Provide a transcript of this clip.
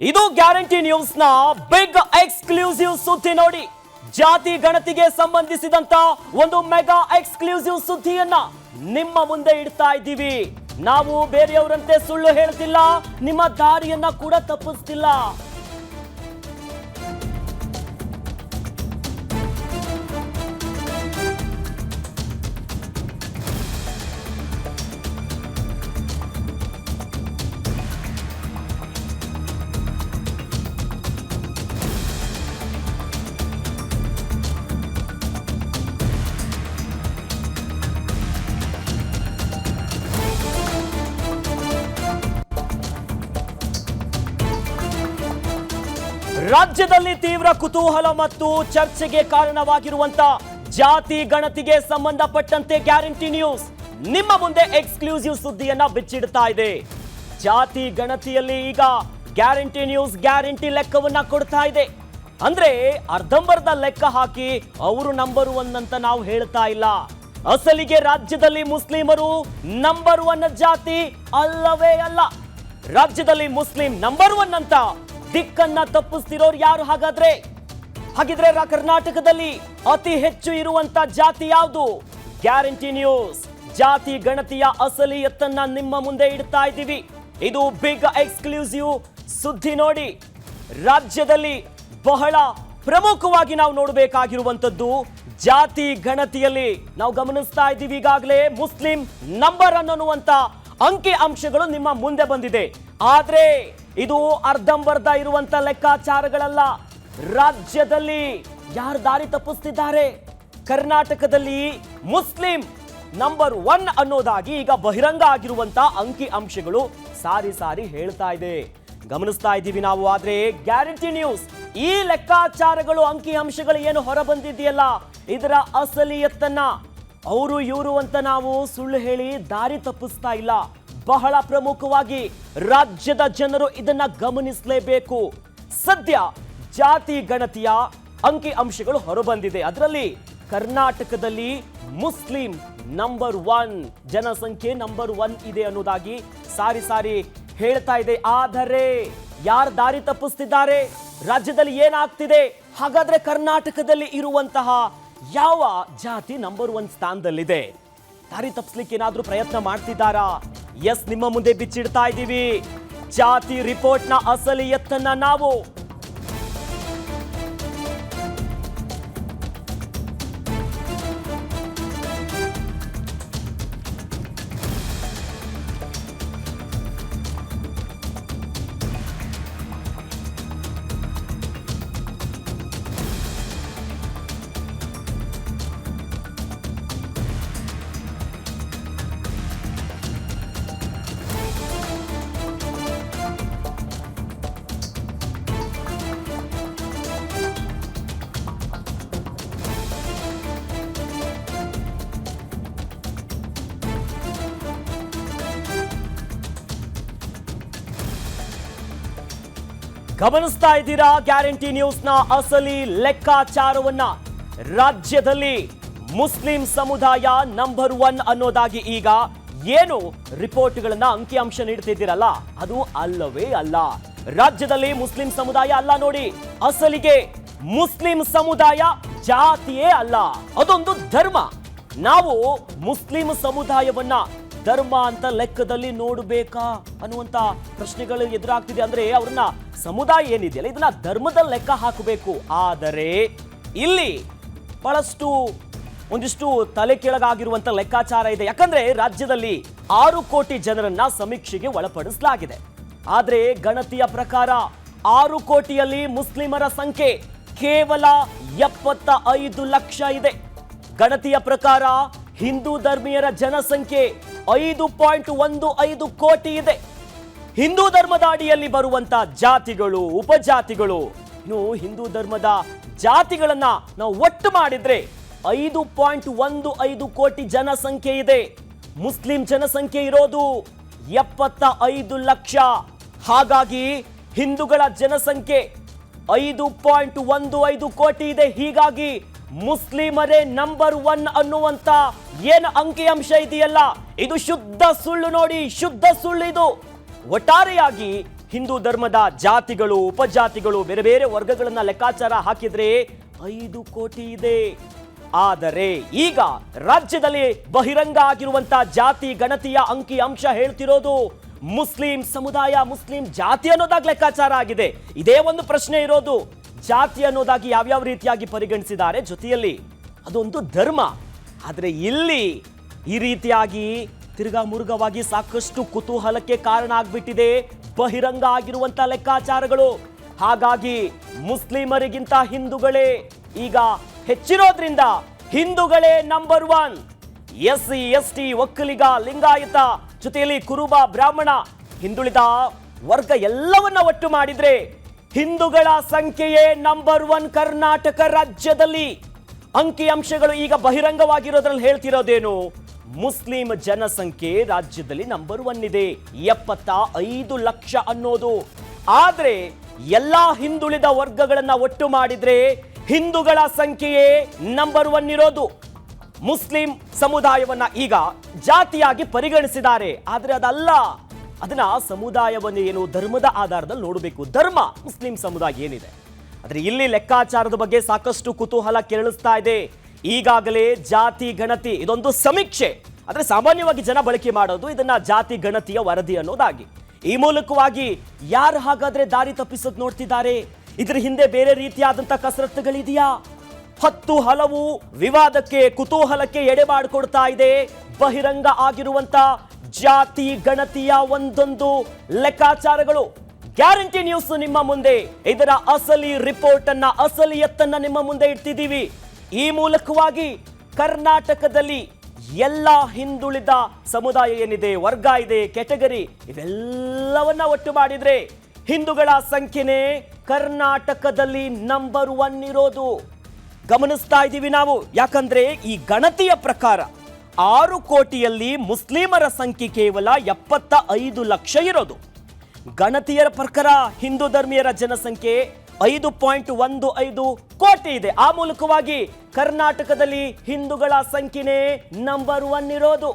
ಇದು guarantee ನ್ಯೂಸ್ನ big exclusive ಸುದ್ದಿ ನೋಡಿ. ಜಾತಿ ಗಣತಿಗೆ ಸಂಬಂಧಿಸಿದಂತ ಒಂದು ಮೆಗಾ ಎಕ್ಸ್ಕ್ಲೂಸಿವ್ ಸುದ್ದಿಯನ್ನ ನಿಮ್ಮ ಮುಂದೆ ಇಡ್ತಾ ಇದ್ದೀವಿ. ನಾವು ಬೇರೆಯವರಂತೆ ಸುಳ್ಳು ಹೇಳ್ತಿಲ್ಲ, ನಿಮ್ಮ ದಾರಿಯನ್ನ ಕೂಡ ತಪ್ಪಿಸ್ತಿಲ್ಲ. ರಾಜ್ಯದಲ್ಲಿ ತೀವ್ರ ಕುತೂಹಲ ಮತ್ತು ಚರ್ಚೆಗೆ ಕಾರಣವಾಗಿರುವಂತ ಜಾತಿ ಗಣತಿಗೆ ಸಂಬಂಧಪಟ್ಟಂತೆ ಗ್ಯಾರಂಟಿ ನ್ಯೂಸ್ ನಿಮ್ಮ ಮುಂದೆ ಎಕ್ಸ್ಕ್ಲೂಸಿವ್ ಸುದ್ದಿಯನ್ನ ಬಿಚ್ಚಿಡ್ತಾ ಇದೆ. ಜಾತಿ ಗಣತಿಯಲ್ಲಿ ಈಗ ಗ್ಯಾರಂಟಿ ನ್ಯೂಸ್ ಗ್ಯಾರಂಟಿ ಲೆಕ್ಕವನ್ನ ಕೊಡ್ತಾ ಇದೆ. ಅಂದ್ರೆ ಅರ್ಧಂಬರ್ಧ ಲೆಕ್ಕ ಹಾಕಿ ಅವರು ನಂಬರ್ ಒನ್ ಅಂತ ನಾವು ಹೇಳ್ತಾ ಇಲ್ಲ. ಅಸಲಿಗೆ ರಾಜ್ಯದಲ್ಲಿ ಮುಸ್ಲಿಮರು ನಂಬರ್ ಒನ್ ಜಾತಿ ಅಲ್ಲವೇ ಅಲ್ಲ. ರಾಜ್ಯದಲ್ಲಿ ಮುಸ್ಲಿಂ ನಂಬರ್ ಒನ್ ಅಂತ ದಿಕ್ಕನ್ನ ತಪ್ಪಿಸ್ತಿರೋರು ಯಾರು ಹಾಗಾದ್ರೆ? ಹಾಗಿದ್ರೆ ಕರ್ನಾಟಕದಲ್ಲಿ ಅತಿ ಹೆಚ್ಚು ಇರುವಂತ ಜಾತಿ ಯಾವುದು? Guarantee news. ಜಾತಿ ಗಣತಿಯ ಅಸಲಿಯತ್ತನ್ನ ನಿಮ್ಮ ಮುಂದೆ ಇಡ್ತಾ ಇದ್ದೀವಿ. ಇದು ಬಿಗ್ ಎಕ್ಸ್ಕ್ಲೂಸಿವ್ ಸುದ್ದಿ ನೋಡಿ. ರಾಜ್ಯದಲ್ಲಿ ಬಹಳ ಪ್ರಮುಖವಾಗಿ ನಾವು ನೋಡಬೇಕಾಗಿರುವಂತದ್ದು ಜಾತಿ ಗಣತಿಯಲ್ಲಿ. ನಾವು ಗಮನಿಸ್ತಾ ಇದ್ದೀವಿ ಈಗಾಗಲೇ ಮುಸ್ಲಿಂ ನಂಬರ್ ಅನ್ನುವಂತ ಅಂಕಿ ಅಂಶಗಳು ನಿಮ್ಮ ಮುಂದೆ ಬಂದಿದೆ. ಆದ್ರೆ ಇದು ಅರ್ಧಂಬರ್ಧ ಇರುವಂತ ಲೆಕ್ಕಾಚಾರಗಳಲ್ಲ. ರಾಜ್ಯದಲ್ಲಿ ಯಾರು ದಾರಿ ತಪ್ಪಿಸ್ತಿದ್ದಾರೆ? ಕರ್ನಾಟಕದಲ್ಲಿ ಮುಸ್ಲಿಂ ನಂಬರ್ ಒನ್ ಅನ್ನೋದಾಗಿ ಈಗ ಬಹಿರಂಗ ಆಗಿರುವಂತ ಅಂಕಿ ಅಂಶಗಳು ಸಾರಿ ಸಾರಿ ಹೇಳ್ತಾ ಇದೆ. ಗಮನಿಸ್ತಾ ಇದ್ದೀವಿ ನಾವು, ಆದ್ರೆ ಗ್ಯಾರಂಟಿ ನ್ಯೂಸ್, ಈ ಲೆಕ್ಕಾಚಾರಗಳು ಅಂಕಿ ಅಂಶಗಳು ಏನು ಹೊರ ಬಂದಿದೆಯಲ್ಲ ಇದರ ಅಸಲಿಯತ್ತನ್ನ ಅವರು ಇವರು ಅಂತ ನಾವು ಸುಳ್ಳು ಹೇಳಿ ದಾರಿ ತಪ್ಪಿಸ್ತಾ ಇಲ್ಲ. ಬಹಳ ಪ್ರಮುಖವಾಗಿ ರಾಜ್ಯದ ಜನರು ಇದನ್ನ ಗಮನಿಸಲೇಬೇಕು. ಸದ್ಯ ಜಾತಿ ಗಣತಿಯ ಅಂಕಿ ಅಂಶಗಳು ಹೊರಬಂದಿದೆ. ಅದರಲ್ಲಿ ಕರ್ನಾಟಕದಲ್ಲಿ ಮುಸ್ಲಿಂ ನಂಬರ್ ಒನ್ ಜನಸಂಖ್ಯೆ ನಂಬರ್ ಒನ್ ಇದೆ ಅನ್ನೋದಾಗಿ ಸಾರಿ ಸಾರಿ ಹೇಳ್ತಾ ಇದೆ. ಆದರೆ ಯಾರು ದಾರಿ ತಪ್ಪಿಸ್ತಿದ್ದಾರೆ? ರಾಜ್ಯದಲ್ಲಿ ಏನಾಗ್ತಿದೆ? ಹಾಗಾದ್ರೆ ಕರ್ನಾಟಕದಲ್ಲಿ ಇರುವಂತಹ ಯಾವ ಜಾತಿ ನಂಬರ್ ಒನ್ ಸ್ಥಾನದಲ್ಲಿದೆ? ದಾರಿ ತಪ್ಪಿಸ್ಲಿಕ್ಕೆ ಏನಾದರೂ ಪ್ರಯತ್ನ ಮಾಡ್ತಿದ್ದಾರಾ? ಎಸ್ ನಿಮ್ಮ ಮುಂದೆ ಬಿಚ್ಚಿಡ್ತಾ ಇದ್ದೀವಿ. ಜಾತಿ ರಿಪೋರ್ಟ್ನ ಅಸಲಿಯತ್ತನ್ನ ನಾವು ಗಮನಿಸ್ತಾ ಇದ್ದೀರಾ? ಗ್ಯಾರಂಟಿ ನ್ಯೂಸ್ನ ಅಸಲಿ ಲೆಕ್ಕಾಚಾರವನ್ನ ರಾಜ್ಯದಲ್ಲಿ ಮುಸ್ಲಿಂ ಸಮುದಾಯ ನಂಬರ್ ಒನ್ ಅನ್ನೋದಾಗಿ ಈಗ ಏನು ರಿಪೋರ್ಟ್ಗಳನ್ನ ಅಂಕಿಅಂಶ ನೀಡ್ತಿದ್ದೀರಲ್ಲ, ಅದು ಅಲ್ಲವೇ ಅಲ್ಲ. ರಾಜ್ಯದಲ್ಲಿ ಮುಸ್ಲಿಂ ಸಮುದಾಯ ಅಲ್ಲ ನೋಡಿ, ಅಸಲಿಗೆ ಮುಸ್ಲಿಂ ಸಮುದಾಯ ಜಾತಿಯೇ ಅಲ್ಲ. ಅದೊಂದು ಧರ್ಮ. ನಾವು ಮುಸ್ಲಿಂ ಸಮುದಾಯವನ್ನ ಧರ್ಮ ಅಂತ ಲೆಕ್ಕದಲ್ಲಿ ನೋಡಬೇಕಾ ಅನ್ನುವಂತ ಪ್ರಶ್ನೆಗಳು ಎದುರಾಗ್ತಿದೆ ಅಂದ್ರೆ ಅವ್ರನ್ನ ಸಮುದಾಯ ಏನಿದೆಯಲ್ಲ, ಇದನ್ನ ಧರ್ಮದ ಲೆಕ್ಕ ಹಾಕಬೇಕು. ಆದರೆ ಇಲ್ಲಿ ಬಹಳಷ್ಟು, ಒಂದಿಷ್ಟು ತಲೆ ಕೆಳಗಾಗಿರುವಂತ ಲೆಕ್ಕಾಚಾರ ಇದೆ. ಯಾಕಂದ್ರೆ ರಾಜ್ಯದಲ್ಲಿ ಆರು ಕೋಟಿ ಜನರನ್ನ ಸಮೀಕ್ಷೆಗೆ ಒಳಪಡಿಸಲಾಗಿದೆ. ಆದ್ರೆ ಗಣತಿಯ ಪ್ರಕಾರ ಆರು ಕೋಟಿಯಲ್ಲಿ ಮುಸ್ಲಿಮರ ಸಂಖ್ಯೆ ಕೇವಲ ಎಪ್ಪತ್ತ ಐದು ಲಕ್ಷ ಇದೆ. ಗಣತಿಯ ಪ್ರಕಾರ ಹಿಂದೂ ಧರ್ಮೀಯರ ಜನಸಂಖ್ಯೆ ಐದು ಪಾಯಿಂಟ್ ಒಂದು ಐದು ಕೋಟಿ ಇದೆ. ಹಿಂದೂ ಧರ್ಮದ ಅಡಿಯಲ್ಲಿ ಬರುವಂತ ಜಾತಿಗಳು, ಉಪಜಾತಿಗಳು, ಇನ್ನು ಹಿಂದೂ ಧರ್ಮದ ಜಾತಿಗಳನ್ನ ನಾವು ಒಟ್ಟು ಮಾಡಿದ್ರೆ ಐದು ಪಾಯಿಂಟ್ ಒಂದು ಐದು ಕೋಟಿ ಜನಸಂಖ್ಯೆ ಇದೆ. ಮುಸ್ಲಿಂ ಜನಸಂಖ್ಯೆ ಇರೋದು ಎಪ್ಪತ್ತ ಐದು ಲಕ್ಷ. ಹಾಗಾಗಿ ಹಿಂದೂಗಳ ಜನಸಂಖ್ಯೆ ಐದು ಪಾಯಿಂಟ್ ಒಂದು ಐದು ಕೋಟಿ ಇದೆ. ಹೀಗಾಗಿ ಮುಸ್ಲಿಮರೇ ನಂಬರ್ ಒನ್ ಅನ್ನುವಂತ ಏನು ಅಂಕಿಅಂಶ ಇದೆಯಲ್ಲ? ಇದು ಶುದ್ಧ ಸುಳ್ಳು ನೋಡಿ, ಶುದ್ಧ ಸುಳ್ಳು ಇದು. ಒಟ್ಟಾರೆಯಾಗಿ ಹಿಂದೂ ಧರ್ಮದ ಜಾತಿಗಳು, ಉಪಜಾತಿಗಳು ಬೇರೆ ಬೇರೆ ವರ್ಗಗಳನ್ನ ಲೆಕ್ಕಾಚಾರ ಹಾಕಿದ್ರೆ ಐದು ಕೋಟಿ ಇದೆ. ಆದರೆ ಈಗ ರಾಜ್ಯದಲ್ಲಿ ಬಹಿರಂಗ ಆಗಿರುವಂತ ಜಾತಿ ಗಣತಿಯ ಅಂಕಿ ಅಂಶ ಹೇಳ್ತಿರೋದು ಮುಸ್ಲಿಂ ಸಮುದಾಯ, ಮುಸ್ಲಿಂ ಜಾತಿ ಅನ್ನೋದಾಗ ಲೆಕ್ಕಾಚಾರ ಆಗಿದೆ. ಇದೇ ಒಂದು ಪ್ರಶ್ನೆ ಇರೋದು. ಜಾತಿ ಅನ್ನೋದಾಗಿ ಯಾವ್ಯಾವ ರೀತಿಯಾಗಿ ಪರಿಗಣಿಸಿದ್ದಾರೆ ಜೊತೆಯಲ್ಲಿ ಅದೊಂದು ಧರ್ಮ. ಆದರೆ ಇಲ್ಲಿ ಈ ರೀತಿಯಾಗಿ ತಿರ್ಗಾ ಮುರುಗವಾಗಿ ಸಾಕಷ್ಟು ಕುತೂಹಲಕ್ಕೆ ಕಾರಣ ಆಗ್ಬಿಟ್ಟಿದೆ ಬಹಿರಂಗ ಆಗಿರುವಂತ ಲೆಕ್ಕಾಚಾರಗಳು. ಹಾಗಾಗಿ ಮುಸ್ಲಿಮರಿಗಿಂತ ಹಿಂದೂಗಳೇ ಈಗ ಹೆಚ್ಚಿರೋದ್ರಿಂದ ಹಿಂದೂಗಳೇ number one S C S T Vokkaliga, Lingayat ಜೊತೆಯಲ್ಲಿ ಕುರುಬ, ಬ್ರಾಹ್ಮಣ ಹಿಂದುಳಿದ ವರ್ಗ ಎಲ್ಲವನ್ನ ಒಟ್ಟು ಮಾಡಿದ್ರೆ ಹಿಂದೂಗಳ ಸಂಖ್ಯೆಯೇ ನಂಬರ್ ಒನ್ ಕರ್ನಾಟಕ ರಾಜ್ಯದಲ್ಲಿ. ಅಂಕಿ ಅಂಶಗಳು ಈಗ ಬಹಿರಂಗವಾಗಿರೋದ್ರಲ್ಲಿ ಹೇಳ್ತಿರೋದೇನು? ಮುಸ್ಲಿಂ ಜನಸಂಖ್ಯೆ ರಾಜ್ಯದಲ್ಲಿ ನಂಬರ್ ಒನ್ ಇದೆ. ಎಪ್ಪತ್ತ ಐದು ಲಕ್ಷ ಅನ್ನೋದು. ಆದ್ರೆ ಎಲ್ಲಾ ಹಿಂದುಳಿದ ವರ್ಗಗಳನ್ನ ಒಟ್ಟು ಮಾಡಿದ್ರೆ ಹಿಂದೂಗಳ ಸಂಖ್ಯೆಯೇ ನಂಬರ್ ಒನ್ ಇರೋದು. ಮುಸ್ಲಿಂ ಸಮುದಾಯವನ್ನ ಈಗ ಜಾತಿಯಾಗಿ ಪರಿಗಣಿಸಿದ್ದಾರೆ. ಆದ್ರೆ ಅದಲ್ಲ. ಅದನ್ನ ಸಮುದಾಯವನ್ನು ಏನು ಧರ್ಮದ ಆಧಾರದಲ್ಲಿ ನೋಡಬೇಕು. ಧರ್ಮ ಮುಸ್ಲಿಂ ಸಮುದಾಯ ಏನಿದೆ? ಆದರೆ ಇಲ್ಲಿ ಲೆಕ್ಕಾಚಾರದ ಬಗ್ಗೆ ಸಾಕಷ್ಟು ಕುತೂಹಲ ಕೆರಳಿಸ್ತಾ ಇದೆ. ಈಗಾಗಲೇ ಜಾತಿ, ಗಣತಿ ಇದೊಂದು ಸಮೀಕ್ಷೆ. ಆದರೆ ಸಾಮಾನ್ಯವಾಗಿ ಜನ ಬಳಕೆ ಮಾಡೋದು ಇದನ್ನ ಜಾತಿ, ಗಣತಿಯ ವರದಿ ಅನ್ನೋದಾಗಿ. ಈ ಮೂಲಕವಾಗಿ ಯಾರು ಹಾಗಾದ್ರೆ ದಾರಿ ತಪ್ಪಿಸೋದು ನೋಡ್ತಿದ್ದಾರೆ? ಇದ್ರ ಹಿಂದೆ ಬೇರೆ ರೀತಿಯಾದಂತ ಕಸರತ್ತುಗಳಿದೆಯಾ? ಹತ್ತು ಹಲವು ವಿವಾದಕ್ಕೆ, ಕುತೂಹಲಕ್ಕೆ ಎಡೆ ಮಾಡಿಕೊಡ್ತಾ ಇದೆ. ಬಹಿರಂಗ ಆಗಿರುವಂತ ಜಾತಿ ಗಣತಿಯ ಒಂದೊಂದು ಲೆಕ್ಕಾಚಾರಗಳು. ಗ್ಯಾರಂಟಿ ನ್ಯೂಸ್ ನಿಮ್ಮ ಮುಂದೆ. ಇದರ ಅಸಲಿ ರಿಪೋರ್ಟ್ ಅನ್ನ ಅಸಲಿಯತ್ತನ್ನ ನಿಮ್ಮ ಮುಂದೆ ಇಡ್ತಿದ್ದೀವಿ. ಈ ಮೂಲಕವಾಗಿ ಕರ್ನಾಟಕದಲ್ಲಿ ಎಲ್ಲ ಹಿಂದುಳಿದ ಸಮುದಾಯ ಏನಿದೆ, ವರ್ಗ ಇದೆ ಕೆಟಗರಿ ಇವೆಲ್ಲವನ್ನ ಒಟ್ಟು ಮಾಡಿದ್ರೆ ಹಿಂದೂಗಳ ಸಂಖ್ಯೆನೇ ಕರ್ನಾಟಕದಲ್ಲಿ ನಂಬರ್ ಒನ್ ಇರೋದು. ಗಮನಿಸ್ತಾ ಇದ್ದೀವಿ ನಾವು. ಯಾಕಂದ್ರೆ ಈ ಗಣತಿಯ ಪ್ರಕಾರ ಆರು ಕೋಟಿಯಲ್ಲಿ ಮುಸ್ಲಿಮರ ಸಂಖ್ಯೆ ಕೇವಲ ಎಪ್ಪತ್ತ ಐದು ಲಕ್ಷ ಇರೋದು. ಗಣತಿಯರ ಪ್ರಕಾರ ಹಿಂದೂ ಧರ್ಮೀಯರ ಜನಸಂಖ್ಯೆ ಐದು ಪಾಯಿಂಟ್ ಒಂದು ಐದು ಕೋಟಿ ಇದೆ. ಆ ಮೂಲಕವಾಗಿ ಕರ್ನಾಟಕದಲ್ಲಿ ಹಿಂದೂಗಳ ಸಂಖ್ಯೆನೇ ನಂಬರ್ ಒನ್ ಇರೋದು.